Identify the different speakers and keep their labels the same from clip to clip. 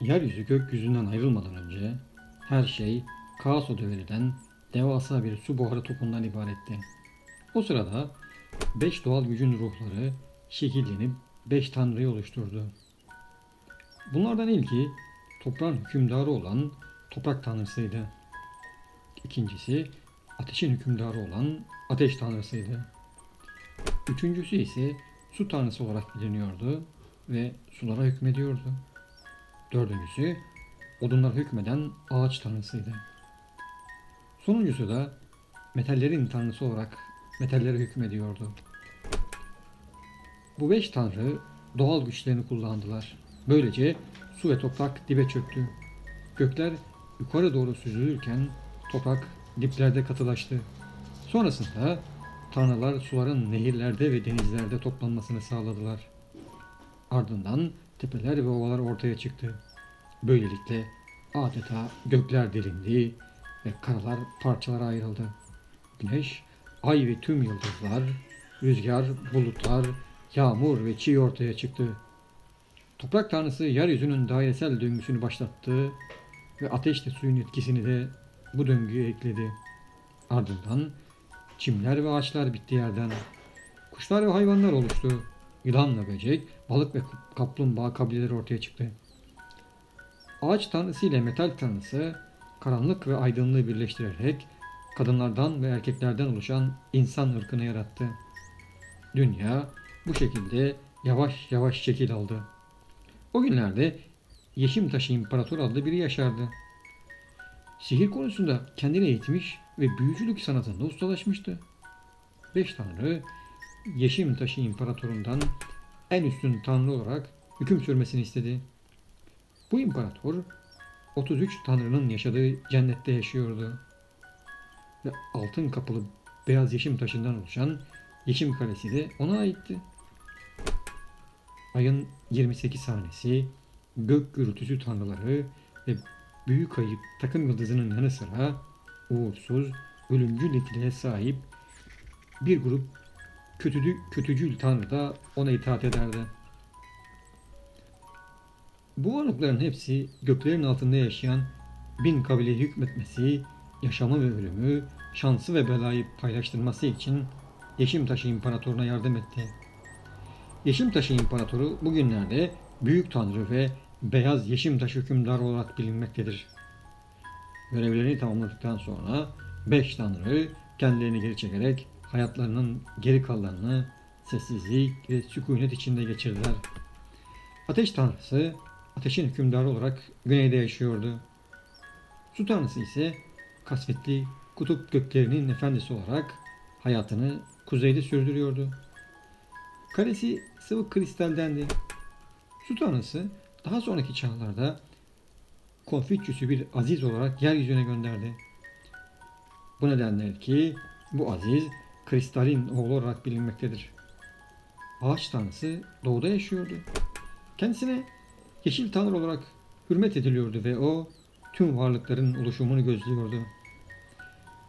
Speaker 1: Yeryüzü gökyüzünden ayrılmadan önce her şey kaos adı verilen devasa bir su buharı topundan ibaretti. O sırada beş doğal gücün ruhları şekillenip beş tanrıyı oluşturdu. Bunlardan ilki toprağın hükümdarı olan toprak tanrısıydı. İkincisi ateşin hükümdarı olan ateş tanrısıydı. Üçüncüsü ise su tanrısı olarak biliniyordu ve sulara hükmediyordu. Dördüncüsü odunlara hükmeden ağaç tanrısıydı. Sonuncusu da metallerin tanrısı olarak metallere hükmediyordu. Bu beş tanrı doğal güçlerini kullandılar. Böylece su ve toprak dibe çöktü. Gökler yukarı doğru süzülürken toprak diplerde katılaştı. Sonrasında tanrılar suların nehirlerde ve denizlerde toplanmasını sağladılar. Ardından tepeler ve ovalar ortaya çıktı. Böylelikle adeta gökler delindi ve karalar parçalara ayrıldı. Güneş, ay ve tüm yıldızlar, rüzgar, bulutlar, yağmur ve çiğ ortaya çıktı. Toprak tanrısı yeryüzünün dairesel döngüsünü başlattı ve ateşle suyun etkisini de bu döngüye ekledi. Ardından çimler ve ağaçlar bitti yerden. Kuşlar ve hayvanlar oluştu. Yılanla böcek, balık ve kaplumbağa kabileleri ortaya çıktı. Ağaç tanrısı ile metal tanrısı karanlık ve aydınlığı birleştirerek kadınlardan ve erkeklerden oluşan insan ırkını yarattı. Dünya bu şekilde yavaş yavaş şekil aldı. O günlerde Yeşimtaşı İmparator adlı biri yaşardı. Sihir konusunda kendini eğitmiş ve büyücülük sanatında ustalaşmıştı. Beş tanrı Yeşimtaşı İmparatorundan en üstün tanrı olarak hüküm sürmesini istedi. Bu imparator 33 tanrının yaşadığı cennette yaşıyordu. Ve altın kapılı beyaz yeşim taşından oluşan Yeşim Kalesi de ona aitti. Ayın 28 hanesi, gök gürültüsü tanrıları ve büyük ayı takım yıldızının yanı sıra uğursuz, ölümcül niteliğe sahip bir grup kötüdü, kötücül tanrı da ona itaat ederdi. Bu varlıkların hepsi göklerin altında yaşayan bin kabileye hükmetmesi, yaşamı ve ölümü, şansı ve belayı paylaştırması için Yeşimtaşı İmparatoruna yardım etti. Yeşimtaşı İmparatoru bugünlerde Büyük Tanrı ve Beyaz Yeşimtaş hükümdarı olarak bilinmektedir. Görevlerini tamamladıktan sonra beş Tanrı kendilerini geri çekerek hayatlarının geri kalanını sessizlik ve sükunet içinde geçirdiler. Ateş Tanrısı ateşin hükümdarı olarak güneyde yaşıyordu. Su Tanrısı ise kasvetli kutup göklerinin efendisi olarak hayatını kuzeyde sürdürüyordu. Kalesi sıvı kristaldendi. Su Tanrısı daha sonraki çağlarda Konfüçyüs'ü bir aziz olarak yeryüzüne gönderdi. Bu nedenle ki bu aziz kristalin oğlu olarak bilinmektedir. Ağaç tanrısı doğuda yaşıyordu. Kendisine yeşil tanrı olarak hürmet ediliyordu ve o tüm varlıkların oluşumunu gözlüyordu.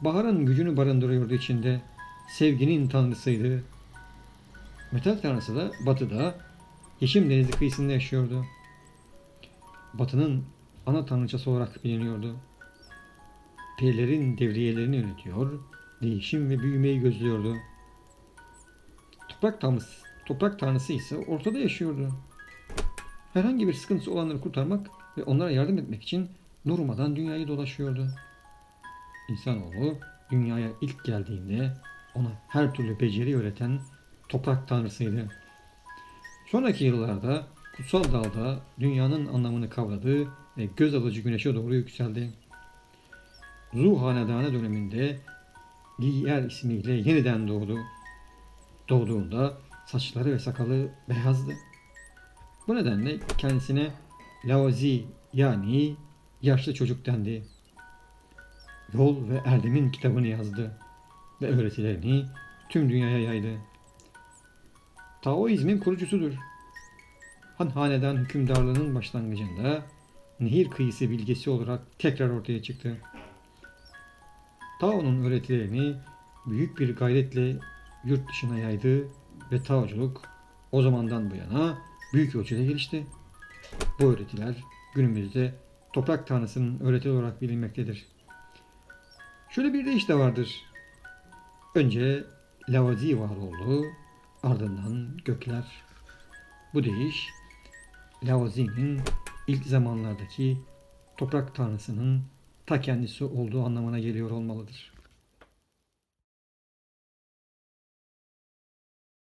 Speaker 1: Baharın gücünü barındırıyordu içinde. Sevginin tanrısıydı. Metal tanrısı da batıda Yeşim Denizi kıyısında yaşıyordu. Batının ana tanrıçası olarak biliniyordu. Perilerin devriyelerini yönetiyor, değişim ve büyümeyi gözlüyordu. Toprak tanrısı, toprak tanrısı ise ortada yaşıyordu. Herhangi bir sıkıntısı olanları kurtarmak ve onlara yardım etmek için durmadan dünyayı dolaşıyordu. İnsanoğlu dünyaya ilk geldiğinde ona her türlü beceri öğreten toprak tanrısıydı. Sonraki yıllarda kutsal dalda dünyanın anlamını kavradı ve göz alıcı güneşe doğru yükseldi. Zu Hanedanı döneminde Liyer ismiyle yeniden doğdu. Doğduğunda saçları ve sakalı beyazdı. Bu nedenle kendisine Laozi yani yaşlı çocuk dendi. Yol ve Erdem'in kitabını yazdı ve öğretilerini tüm dünyaya yaydı. Taoizmin kurucusudur. Han Hanedan hükümdarlığının başlangıcında nehir kıyısı bilgesi olarak tekrar ortaya çıktı. Tao'nun öğretilerini büyük bir gayretle yurt dışına yaydı ve Taoculuk o zamandan bu yana büyük ölçüde gelişti. Bu öğretiler günümüzde toprak tanrısının öğretili olarak bilinmektedir. Şöyle bir deyiş de vardır. Önce Lavazi var oldu, ardından gökler. Bu deyiş Lavazi'nin ilk zamanlardaki toprak tanrısının ta kendisi olduğu anlamına geliyor olmalıdır.